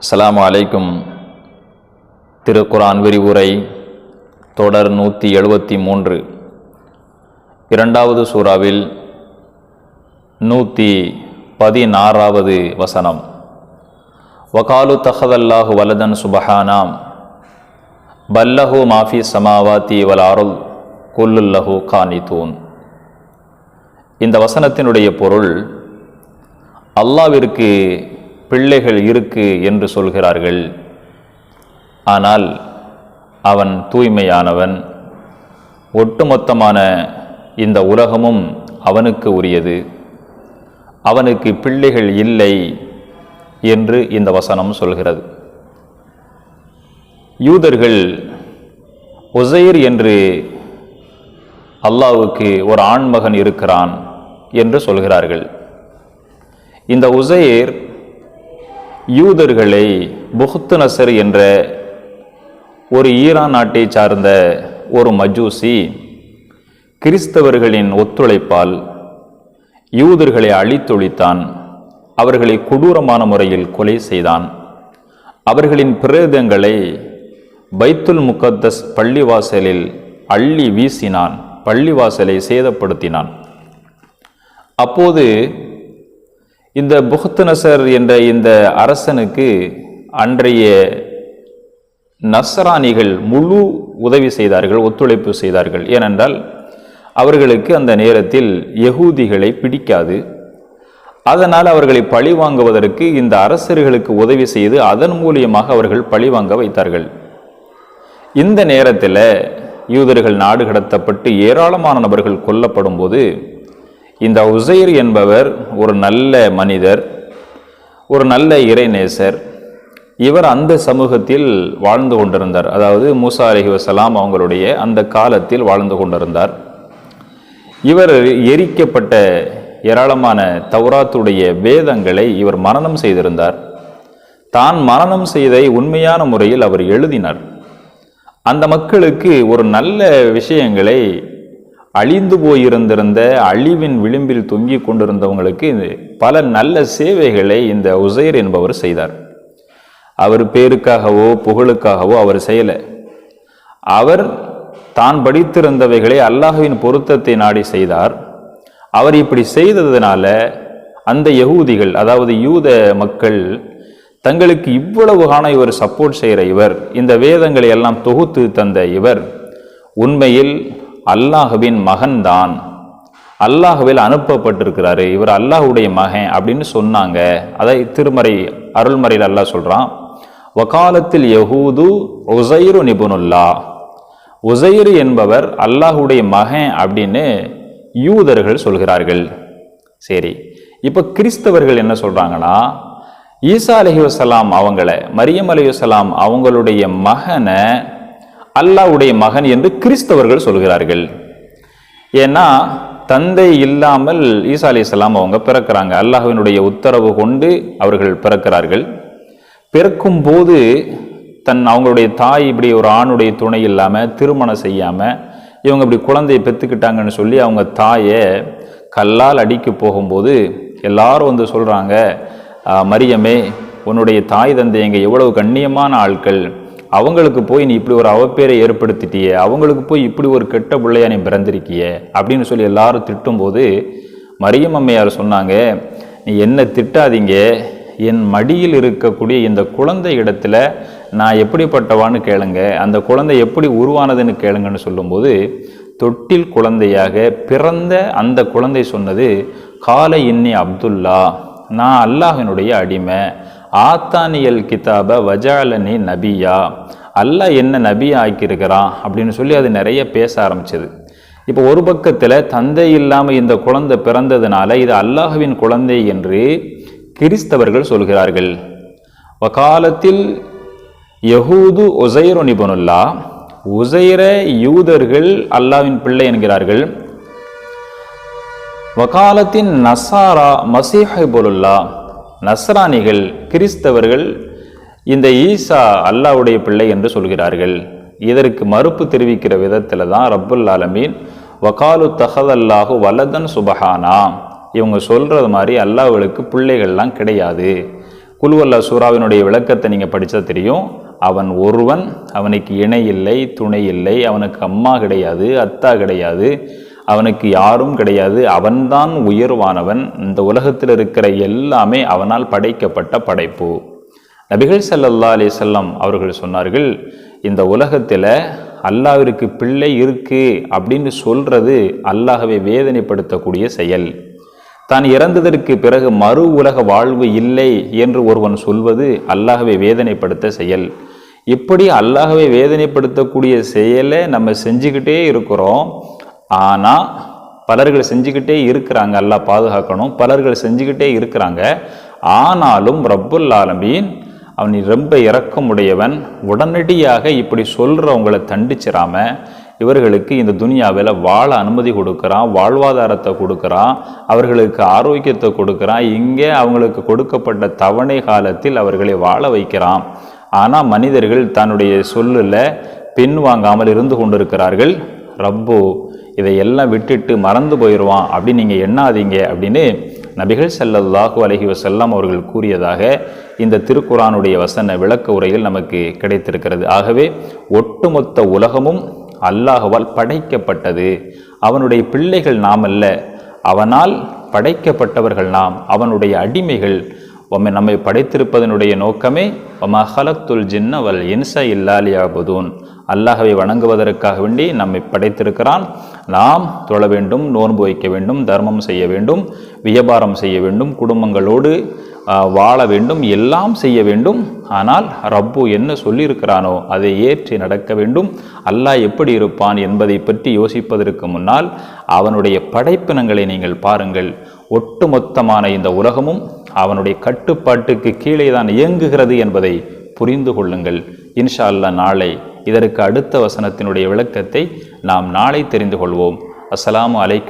அஸ்லாம் அலைக்கும். திருக்குரான் விரிவுரை தொடர் நூற்றி எழுபத்தி மூன்று. இரண்டாவது சூறாவில் நூற்றி பதினாறாவது வசனம். வகாலு தஹதல்லாஹு வலதன் சுபஹானாம். பல்லஹு மாஃபி சமாவாத்தி வலாருல் குல்லுல்லஹு கானிதூன். இந்த வசனத்தினுடைய பொருள் அல்லாவிற்கு பிள்ளைகள் இருக்கு என்று சொல்கிறார்கள். ஆனால் அவன் தூய்மையானவன். ஒட்டுமொத்தமான இந்த உலகமும் அவனுக்கு உரியது. அவனுக்கு பிள்ளைகள் இல்லை என்று இந்த வசனம் சொல்கிறது. யூதர்கள் உசைர் என்று அல்லாவுக்கு ஒரு ஆண்மகன் இருக்கிறான் என்று சொல்கிறார்கள். இந்த உசைர் யூதர்களை புகுத்து நசர் என்ற ஒரு ஈரான் நாட்டை சார்ந்த ஒரு மஜூசி கிறிஸ்தவர்களின் ஒத்துழைப்பால் யூதர்களை அழித்தொழித்தான் அவர்களை கொடூரமான முறையில் கொலை செய்தான். அவர்களின் பிரேதங்களை பைத்துல் முகத்தஸ் பள்ளிவாசலில் அள்ளி வீசினான் பள்ளிவாசலை சேதப்படுத்தினான். அப்போது இந்த புகுத்துநசர் என்ற இந்த அரசனுக்கு அன்றைய நசராணிகள் முழு உதவி செய்தார்கள் ஒத்துழைப்பு செய்தார்கள். ஏனென்றால் அவர்களுக்கு அந்த நேரத்தில் யகூதிகளை பிடிக்காது. அதனால் அவர்களை பழி வாங்குவதற்கு இந்த அரசர்களுக்கு உதவி செய்து அதன் மூலியமாக அவர்கள் பழி வாங்க வைத்தார்கள். இந்த நேரத்தில் யூதர்கள் நாடு கடத்தப்பட்டு ஏராளமான நபர்கள் கொல்லப்படும் போது இந்த உசைர் என்பவர் ஒரு நல்ல மனிதர் ஒரு நல்ல இறைநேசர். இவர் அந்த சமூகத்தில் வாழ்ந்து கொண்டிருந்தார். அதாவது மூசா அலஹி வசலாம் அவங்களுடைய அந்த காலத்தில் வாழ்ந்து கொண்டிருந்தார். இவர் எரிக்கப்பட்ட ஏராளமான தௌராத்துடைய வேதங்களை இவர் மரணம் செய்திருந்தார். தான் மரணம் செய்தை உண்மையான முறையில் அவர் எழுதினார். அந்த மக்களுக்கு ஒரு நல்ல விஷயங்களை அழிந்து போயிருந்திருந்த அழிவின் விளிம்பில் தொங்கிக் கொண்டிருந்தவங்களுக்கு பல நல்ல சேவைகளை இந்த உசைர் என்பவர் செய்தார். அவர் பேருக்காகவோ புகழுக்காகவோ அவர் செய்யலை. அவர் தான் படித்திருந்தவைகளை அல்லாஹுவின் பொருத்தத்தை நாடி செய்தார். அவர் இப்படி செய்ததுனால அந்த யகூதிகள் அதாவது யூத மக்கள் தங்களுக்கு இவ்வளவு காண இவர் சப்போர்ட் செய்கிற இவர் இந்த வேதங்களை எல்லாம் தொகுத்து தந்த இவர் உண்மையில் அல்லாஹுவின் மகன்தான். அல்லாஹுவில் அனுப்பப்பட்டிருக்கிறாரு. இவர் அல்லாஹுடைய மகன் அப்படின்னு சொன்னாங்க. அதை திருமறை அருள்மறையில் அல்லாஹ் சொல்கிறான் வக்காலத்தில் யகூது உசைரு நிபுனுல்லா. உசைரு என்பவர் அல்லாஹுடைய மகன் அப்படின்னு யூதர்கள் சொல்கிறார்கள். சரி இப்போ கிறிஸ்தவர்கள் என்ன சொல்கிறாங்கன்னா ஈசா அலஹி வசலாம் அவங்கள மரியம் அலி வசலாம் அவங்களுடைய மகனை அல்லாஹ்வுடைய மகன் என்று கிறிஸ்தவர்கள் சொல்கிறார்கள். ஏன்னா தந்தை இல்லாமல் ஈசா அலி இஸ்லாம் அவங்க பிறக்கிறாங்க. அல்லாஹுவினுடைய உத்தரவு கொண்டு அவர்கள் பிறக்கிறார்கள். பிறக்கும் போது தன் அவங்களுடைய தாய் இப்படி ஒரு ஆணுடைய துணை இல்லாமல் திருமணம் செய்யாமல் இவங்க இப்படி குழந்தையை பெற்றுக்கிட்டாங்கன்னு சொல்லி அவங்க தாயை கல்லால் அடிக்க போகும்போது எல்லாரும் வந்து சொல்கிறாங்க மரியமே உன்னுடைய தாய் தந்தை எங்கள் எவ்வளவு கண்ணியமான ஆட்கள். அவங்களுக்கு போய் நீ இப்படி ஒரு அவப்பேரை ஏற்படுத்திட்டியே அவங்களுக்கு போய் இப்படி ஒரு கெட்ட பிள்ளையா நீ பிறந்திருக்கியே அப்படின்னு சொல்லி எல்லாரும் திட்டும்போது மரியம் அம்மையார் சொன்னாங்க நீ என்ன திட்டாதீங்க. என் மடியில் இருக்கக்கூடிய இந்த குழந்தை இடத்துல நான் எப்படிப்பட்டவான்னு கேளுங்க. அந்த குழந்தை எப்படி உருவானதுன்னு கேளுங்கன்னு சொல்லும்போது தொட்டில் குழந்தையாக பிறந்த அந்த குழந்தை சொன்னது காலை இன்னி அப்துல்லா நான் அல்லாஹினுடைய அடிமை. ஆத்தானியல் கிதாப வஜாலனி நபியா. அல்லாஹ் என்ன நபி ஆக்கியிருக்கிறான் அப்படின்னு சொல்லி அது நிறைய பேச ஆரம்பிச்சது. இப்போ ஒரு பக்கத்தில் தந்தை இல்லாமல் இந்த குழந்தை பிறந்ததுனால இது அல்லாஹுவின் குழந்தை என்று கிறிஸ்தவர்கள் சொல்கிறார்கள். வகாலத்தில் யஹூது உசைரு நிபுனுல்லா உசைர யூதர்கள் அல்லாவின் பிள்ளை என்கிறார்கள். வகாலத்தின் நசாரா மசீஹபுல்லா நஸ்ரானிகள் கிறிஸ்தவர்கள் இந்த ஈசா அல்லாவுடைய பிள்ளை என்று சொல்கிறார்கள். இதற்கு மறுப்பு தெரிவிக்கிற விதத்தில் தான் ரப்புல் ஆலமீன் வகாலு தஹதல்லாஹு வலதன் சுபஹானா. இவங்க சொல்கிறது மாதிரி அல்லாவுக்கு பிள்ளைகள்லாம் கிடையாது. குல்வல்லா சூறாவினுடைய விளக்கத்தை நீங்கள் படித்தா தெரியும். அவன் ஒருவன் அவனுக்கு இணை இல்லை துணை இல்லை அவனுக்கு அம்மா கிடையாது அத்தா கிடையாது. அவனுக்கு யாரும் கிடையாது. அவன்தான் உயர்வானவன். இந்த உலகத்தில் இருக்கிற எல்லாமே அவனால் படைக்கப்பட்ட படைப்பு. நபிகள் சல்லல்லா அலைஹி அவர்கள் சொன்னார்கள் இந்த உலகத்தில் அல்லாவிற்கு பிள்ளை இருக்குது அப்படின்னு சொல்கிறது அல்லாஹவை வேதனைப்படுத்தக்கூடிய செயல். தான் இறந்ததற்கு பிறகு மறு உலக வாழ்வு இல்லை என்று ஒருவன் சொல்வது அல்லாஹவை வேதனைப்படுத்த செயல். இப்படி அல்லாஹவை வேதனைப்படுத்தக்கூடிய செயலை நம்ம செஞ்சுக்கிட்டே இருக்கிறோம். ஆனால் பலர்கள் செஞ்சுக்கிட்டே இருக்கிறாங்க அல்லா பாதுகாக்கணும். பலர்கள் செஞ்சுக்கிட்டே இருக்கிறாங்க. ஆனாலும் ரப்புல் ஆலமீன் அவன் ரொம்ப இறக்கமுடையவன் உடனடியாக இப்படி சொல்கிறவங்களை தண்டிச்சிடாம இவர்களுக்கு இந்த துனியாவில் வாழ அனுமதி கொடுக்குறான் வாழ்வாதாரத்தை கொடுக்குறான் அவர்களுக்கு ஆரோக்கியத்தை கொடுக்குறான். இங்கே அவங்களுக்கு கொடுக்கப்பட்ட தவணை காலத்தில் அவர்களை வாழ வைக்கிறான். ஆனால் மனிதர்கள் தன்னுடைய சொல்லில் பின் வாங்காமல் இருந்து கொண்டிருக்கிறார்கள். ரப்பு இதையெல்லாம் விட்டுட்டு மறந்து போயிடுவான் அப்படின்னு நீங்கள் எண்ணாதீங்க அப்படின்னு நபிகள் செல்லல்லாஹு அலஹி வசல்லாம் அவர்கள் கூறியதாக இந்த திருக்குறானுடைய வசன விளக்க உரையில் நமக்கு கிடைத்திருக்கிறது. ஆகவே ஒட்டுமொத்த உலகமும் அல்லாஹுவால் படைக்கப்பட்டது. அவனுடைய பிள்ளைகள் நாம் அல்ல. அவனால் படைக்கப்பட்டவர்கள் நாம். அவனுடைய அடிமைகள். உம்மை நம்மை படைத்திருப்பதனுடைய நோக்கமே ஒமா ஹலத்துல் ஜின்ன வல் இன்ச இல்லாலியாபுதூன் அல்லாஹவை வணங்குவதற்காக வேண்டி நம்மை படைத்திருக்கிறான். நாம் தொழ வேண்டும் நோன்பு வைக்க வேண்டும் தர்மம் செய்ய வேண்டும் வியாபாரம் செய்ய வேண்டும் குடும்பங்களோடு வாழ வேண்டும் எல்லாம் செய்ய வேண்டும். ஆனால் ரப்பு என்ன சொல்லியிருக்கிறானோ அதை ஏற்றி நடக்க வேண்டும். அல்லாஹ் எப்படி இருப்பான் என்பதை பற்றி யோசிப்பதற்கு முன்னால் அவனுடைய படைப்பினங்களை நீங்கள் பாருங்கள். ஒட்டுமொத்தமான இந்த உலகமும் அவனுடைய கட்டுப்பாட்டுக்கு கீழே தான் இயங்குகிறது என்பதை புரிந்து கொள்ளுங்கள். இன்ஷா அல்லா நாளை இதற்கு அடுத்த வசனத்தினுடைய விளக்கத்தை நாம் நாளை தெரிந்து கொள்வோம். அஸ்லாம் அலைக்கும்